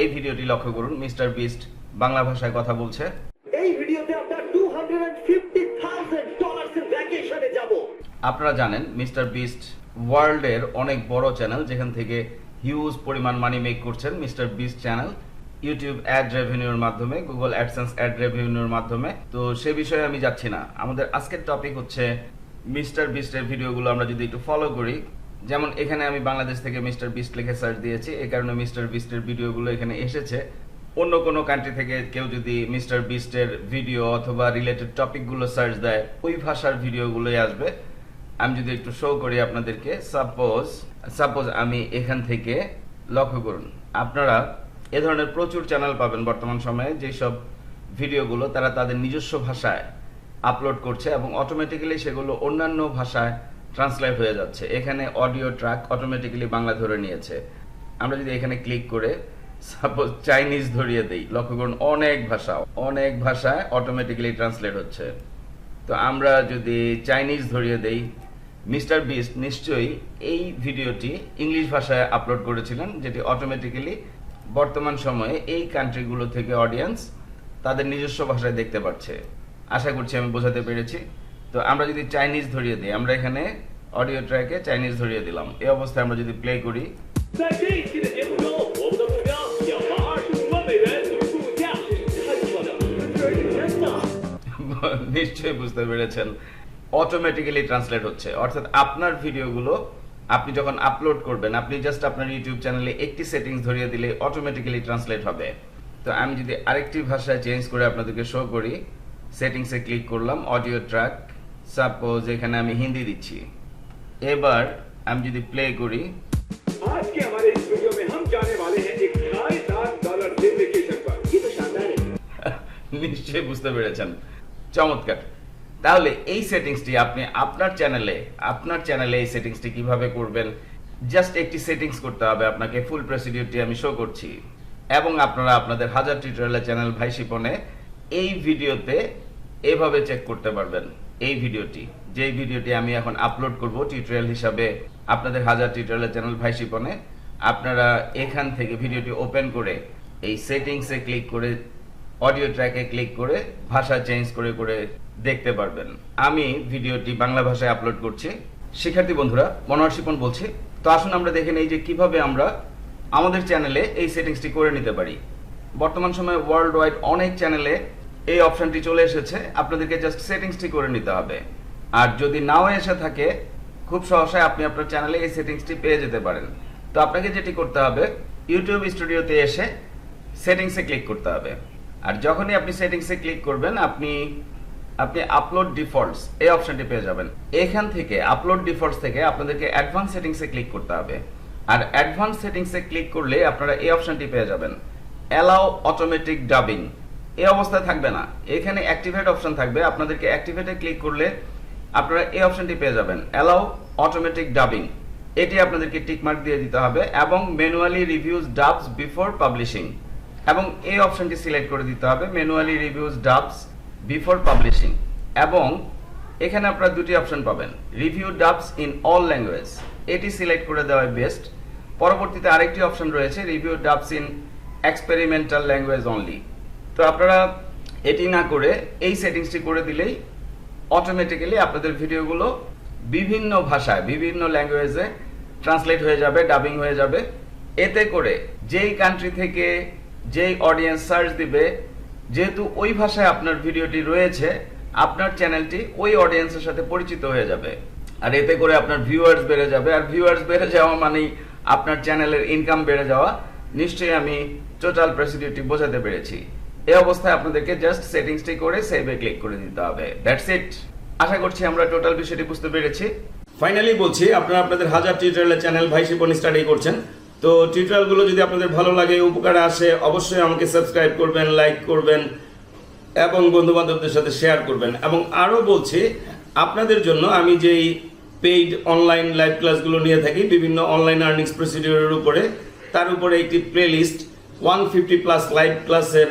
এই ভিডিওটি লক্ষ্য করুন মিস্টার বিস্ট বাংলা ভাষায় কথা বলছে। এই ভিডিওতে আমরা two hundred fifty thousand dollars এর ভ্যাকেশনে যাব। আপনারা জানেন মিস্টার বিস্ট ওয়ার্ল্ডের অনেক বড় চ্যানেল যেখান থেকে হিউজ পরিমাণ মানি মেক করছেন mister Beast channel. YouTube ad রেভিনিউর মাধ্যমে গুগল অ্যাডসেন্স অ্যাড রেভিনিউর মাধ্যমে। তো সে বিষয়ে আমি যাচ্ছি না। আমাদের আজকের টপিক হচ্ছে মিস্টার বিস্টের ভিডিওগুলো আমরা যদি একটু ফলো করি যেমন এখানে আমি বাংলাদেশ থেকে মিস্টার বিস্ট লিখে সার্চ দিয়েছি এই কারণে মিস্টার বিস্টের ভিডিওগুলো এখানে এসেছে। অন্য কোনো কান্ট্রি থেকে কেউ যদি মিস্টার বিস্টের ভিডিও অথবা রিলেটেড টপিকগুলো সার্চ দেয়, ওই ভাষার ভিডিওগুলোই আসবে। আমি যদি একটু শো করি আপনাদেরকে সাপোজ সাপোজ আমি এখান থেকে লক্ষ্য করুন, আপনারা এ ধরনের প্রচুর চ্যানেল পাবেন বর্তমান সময়ে, যেসব ভিডিওগুলো তারা তাদের নিজস্ব ভাষায় আপলোড করছে এবং অটোমেটিক্যালি সেগুলো অন্যান্য ভাষায় ট্রান্সলেট হয়ে যাচ্ছে। এখানে অডিও ট্র্যাক অটোমেটিক্যালি বাংলা ধরে নিয়েছে। আমরা যদি এখানে ক্লিক করে সাপোজ চাইনিজ ধরিয়ে দেই, লক্ষ্য করুন, অনেক ভাষা অনেক ভাষায় অটোমেটিক্যালি ট্রান্সলেট হচ্ছে। তো আমরা যদি চাইনিজ ধরিয়ে দেই মিস্টার বিস্ট নিশ্চয়ই এই ভিডিওটি ইংলিশ ভাষায় আপলোড করেছিলেন, যেটি অটোমেটিক্যালি বর্তমান সময়ে এই কান্ট্রিগুলো থেকে অডিয়েন্স তাদের নিজস্ব ভাষায় দেখতে পাচ্ছে। আশা করছি আমি বোঝাতে পেরেছি। তো আমরা যদি চাইনিজ ধরিয়ে দিই, আমরা এখানে অডিও ট্র্যাকে চাইনিজ ধরিয়ে দিলাম। এই অবস্থায় আমরা যদি প্লে করি। নিশ্চয়ই বুঝতে পেরেছেন। অটোমেটিক্যালি ট্রান্সলেট হচ্ছে। অর্থাৎ আপনার ভিডিওগুলো আপনি যখন আপলোড করবেন, আপনি জাস্ট আপনার ইউটিউব চ্যানেলে একটি সেটিংস ধরিয়ে দিলে অটোমেটিক্যালি ট্রান্সলেট হবে। তো আমি যদি আরেকটি ভাষায় চেঞ্জ করে আপনাদেরকে শো করি। সেটিংসে ক্লিক করলাম অডিও ট্র্যাক সাপোজ এখানে আমি হিন্দি দিচ্ছি। এবার আমি যদি প্লে করি। নিশ্চয়ই বুঝতে পেরেছেন। চমৎকার। তাহলে এই সেটিংসটি আপনি আপনার চ্যানেলে আপনার চ্যানেলে এই সেটিংসটি কীভাবে করবেন? জাস্ট একটি সেটিংস করতে হবে আপনাকে ফুল প্রসিডিউরটি আমি শো করছি। এবং আপনারা আপনাদের হাজার টিউটোরিয়াল চ্যানেল ভাই শিপনে এই ভিডিওতে এভাবে চেক করতে পারবেন এই ভিডিওটি। যেই ভিডিওটি আমি এখন আপলোড করব টিউটোরিয়াল হিসাবে, আপনাদের হাজার টিউটোরিয়ালের চ্যানেল ভাই শিপনে, আপনারা এখান থেকে ভিডিওটি ওপেন করে এই সেটিংসে ক্লিক করে অডিও ট্র্যাকে ক্লিক করে, ভাষা চেঞ্জ করে করে দেখতে পারবেন। আমি ভিডিওটি বাংলা ভাষায় আপলোড করছি। শিক্ষার্থী বন্ধুরা, মনোহর বলছি। তো আসুন আমরা দেখে নেই যে কীভাবে আমরা আমাদের চ্যানেলে এই সেটিংসটি করে নিতে পারি। বর্তমান সময়ে ওয়ার্ল্ড ওয়াইড অনেক চ্যানেলে এই অপশনটি চলে এসেছে। আপনাদেরকে জাস্ট সেটিংসটি করে নিতে হবে। আর যদি নাও এসে থাকে, খুব সহসায় আপনি আপনার চ্যানেলে এই সেটিংসটি পেয়ে যেতে পারেন। তো আপনাকে যেটি করতে হবে ইউটিউব স্টুডিওতে এসে সেটিংসে ক্লিক করতে হবে। আর যখনই আপনি সেটিংসে ক্লিক করবেন, আপনি আপনি আপলোড ডিফল্টস এই অপশনটি পেয়ে যাবেন। এখান থেকে আপলোড ডিফল্টস থেকে আপনাদেরকে অ্যাডভান্স সেটিংসে ক্লিক করতে হবে। আর অ্যাডভান্স সেটিংসে ক্লিক করলে আপনারা এই অপশনটি পেয়ে যাবেন। অ্যালাউ অটোমেটিক ডাবিং এই অবস্থায় থাকবে না। এখানে অ্যাক্টিভেট অপশন থাকবে। আপনাদেরকে অ্যাক্টিভেটে ক্লিক করলে আপনারা এই অপশনটি পেয়ে যাবেন। অ্যালাউ অটোমেটিক ডাবিং এটি আপনাদেরকে টিকমার্ক দিয়ে দিতে হবে এবং manually reviews dubs before publishing এবং এই অপশনটি সিলেক্ট করে দিতে হবে manually reviews dubs before publishing এবং এখানে আপনারা দুটি অপশন পাবেন review dubs in all language এটি সিলেক্ট করে দেওয়াই বেস্ট পরবর্তীতে আরেকটি অপশন রয়েছে review dubs in experimental language only তো আপনারা এটি না করে এই সেটিংসটি করে দিলেই অটোমেটিক্যালি আপনাদের ভিডিওগুলো বিভিন্ন ভাষায়, বিভিন্ন ল্যাঙ্গুয়েজে ট্রান্সলেট হয়ে যাবে ডাবিং হয়ে যাবে। এতে করে যেই কান্ট্রি থেকে যেই অডিয়েন্স সার্চ দিবে, যেহেতু ওই ভাষায় আপনার ভিডিওটি রয়েছে, আপনার চ্যানেলটি ওই অডিয়েন্সের সাথে পরিচিত হয়ে যাবে। আর এতে করে আপনার ভিউয়ার্স বেড়ে যাবে। আর ভিউয়ার্স বেড়ে যাওয়া মানেই আপনার চ্যানেলের ইনকাম বেড়ে যাওয়া। নিশ্চয়ই আমি টোটাল প্রসিডিউরটি বোঝাতে পেরেছি। এই অবস্থায় আপনাদেরকে জাস্ট সেটিংসটি করে সেভে ক্লিক করে দিতে হবে। দ্যাটস ইট আশা করছি আমরা টোটাল বিষয়টি বুঝতে পেরেছি। ফাইনালি বলছি, আপনারা আপনাদের হাজার টিউটোরিয়ালের চ্যানেল ভাই শিপন স্টাডি করছেন। তো টিউটোরিয়ালগুলো যদি আপনাদের ভালো লাগে, উপকারে আসে, অবশ্যই আমাকে সাবস্ক্রাইব করবেন লাইক করবেন, এবং বন্ধু বান্ধবদের সাথে শেয়ার করবেন। এবং আরও বলছি, আপনাদের জন্য আমি যেই পেইড অনলাইন লাইভ ক্লাসগুলো নিয়ে থাকি, বিভিন্ন অনলাইন আর্নিংস প্রসিডিউরের উপরে, তার উপরে একটি playlist one fifty plus live ক্লাসের